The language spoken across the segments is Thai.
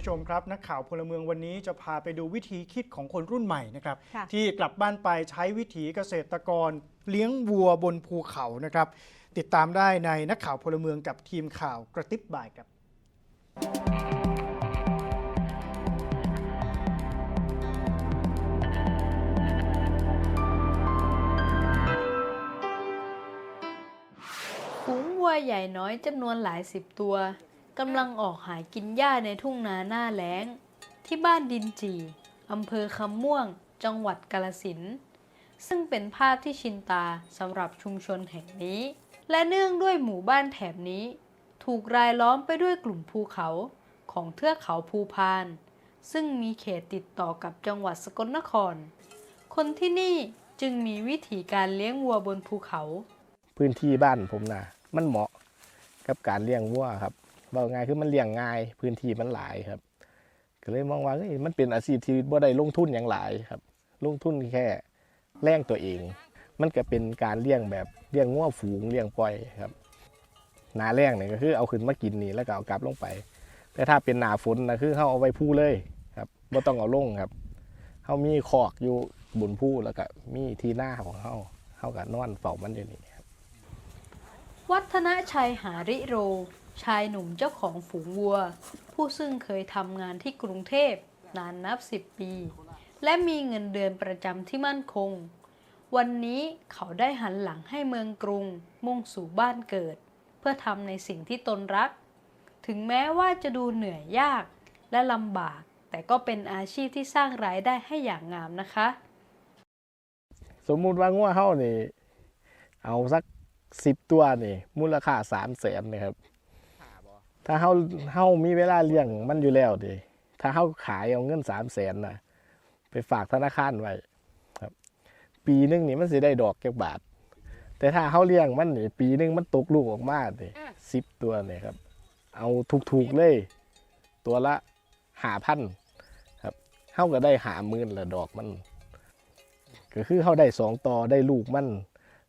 ผู้ชมครับ นักข่าวพลเมืองวันนี้จะพาไปดูวิธีคิดของคนรุ่นใหม่นะครับค่ะที่กลับบ้านไปใช้วิถีเกษตรกร เลี้ยงวัวบนภูเขานะครับ ติดตามได้ในนักข่าวพลเมืองกับทีมข่าวกระติบบ่ายครับ ฝูงวัวใหญ่น้อยจำนวนหลายสิบตัว กำลังออกหากินหญ้าในทุ่งนาหน้าแล้ง ที่บ้านดินจีอำเภอคำม่วง จังหวัดกาลสินซึ่งเป็นภาพที่ชินตาสำหรับชุมชนแห่งนี้ และเนื่องด้วยหมู่บ้านแถบนี้ ถูกรายล้อมไปด้วยกลุ่มภูเขาของเทือกเขาภูพาน ซึ่งมีเขตติดต่อกับจังหวัดสกลนคร คนที่นี่จึงมีวิธีการเลี้ยงวัวบนภูเขา พื้นที่บ้านผมนะมันเหมาะกับการเลี้ยงวัวครับ บอกง่ายคือมันเลี้ยงง่าย พื้นที่มันหลายครับ ก็เลยมองว่ามันเป็นอาชีพที่บ่ได้ลงทุนอย่างหลายครับ ลงทุนแค่แรงตัวเอง มันก็เป็นการเลี้ยงแบบเลี้ยงงัวฝูงเลี้ยงปล่อยครับหนาแรงเนี่ยก็คือเอาขึ้นมากินนี่แล้วก็เอากลับลงไป แต่ถ้าเป็นหนาฝนนะคือเขาเอาไว้ผู้เลยครับบ่ต้องเอาลงครับเขามีคอกอยู่บนผู้แล้วก็มีที่หน้าของเขาเขาก็นอนเฝ้ามันอยู่นี่วัฒนชัยหาริโร ชายหนุ่มเจ้าของฝูงวัว ผู้ซึ่งเคยทำงานที่กรุงเทพนานนับสิบปี และมีเงินเดือนประจำที่มั่นคง วันนี้เขาได้หันหลังให้เมืองกรุง มุ่งสู่บ้านเกิด เพื่อทำในสิ่งที่ตนรัก ถึงแม้ว่าจะดูเหนื่อยยากและลำบาก แต่ก็เป็นอาชีพที่สร้างรายได้ให้อย่างงามนะคะ สมมุติว่างัวเฮานี่ เอาสักสิบตัวนี่ มูลค่าสามแสนนี่ครับ ถ้าเฮาเฮามีเวลาเลี้ยงมันอยู่แล้วดิถ้าเฮาขายเอาเงินสามแสนนะไปฝากธนาคารไว้ครับ ปีหนึงนี่มันสิได้ดอกเก็บบาท แต่ถ้าเฮาเลี้ยงมันนี่ปีหนึงมันตกลูกออกมาดิสิบตัวนี่ครับ เอาถูกๆเลย ตัวละหาพันครับเฮาก็ได้หาหมื่นละดอกมัน ก็คือเขาได้สองต่อได้ลูกมัน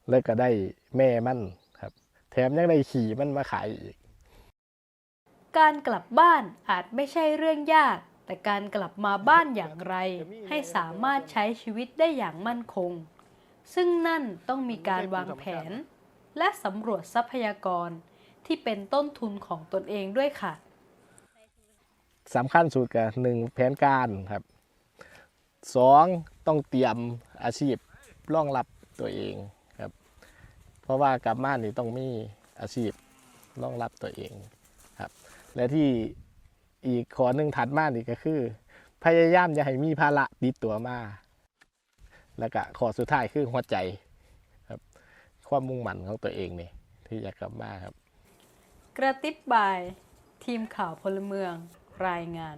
แล้วก็ได้แม่มันครับ แถมยังได้ขี่มันมาขายอีก การกลับบ้านอาจไม่ใช่เรื่องยาก แต่การกลับมาบ้านอย่างไร ให้สามารถใช้ชีวิตได้อย่างมั่นคง ซึ่งนั่นต้องมีการวางแผน และสำรวจทรัพยากรที่เป็นต้นทุนของตนเองด้วยค่ะสำคัญสุดก็หนึ่งแผนการครับสองต้องเตรียมอาชีพรองรับตัวเองครับ เพราะว่ากลับบ้านนี่ต้องมีอาชีพรองรับตัวเองครับ และที่อีกข้อหนึ่งถัดมาอีกก็คือ พยายามอย่าให้มีภาระติดตัวมา แล้วก็ข้อสุดท้ายคือหัวใจครับ ความมุ่งมั่นของตัวเองนี่ที่อยากกลับมาครับ กระติบบาย ทีมข่าวพลเมืองรายงาน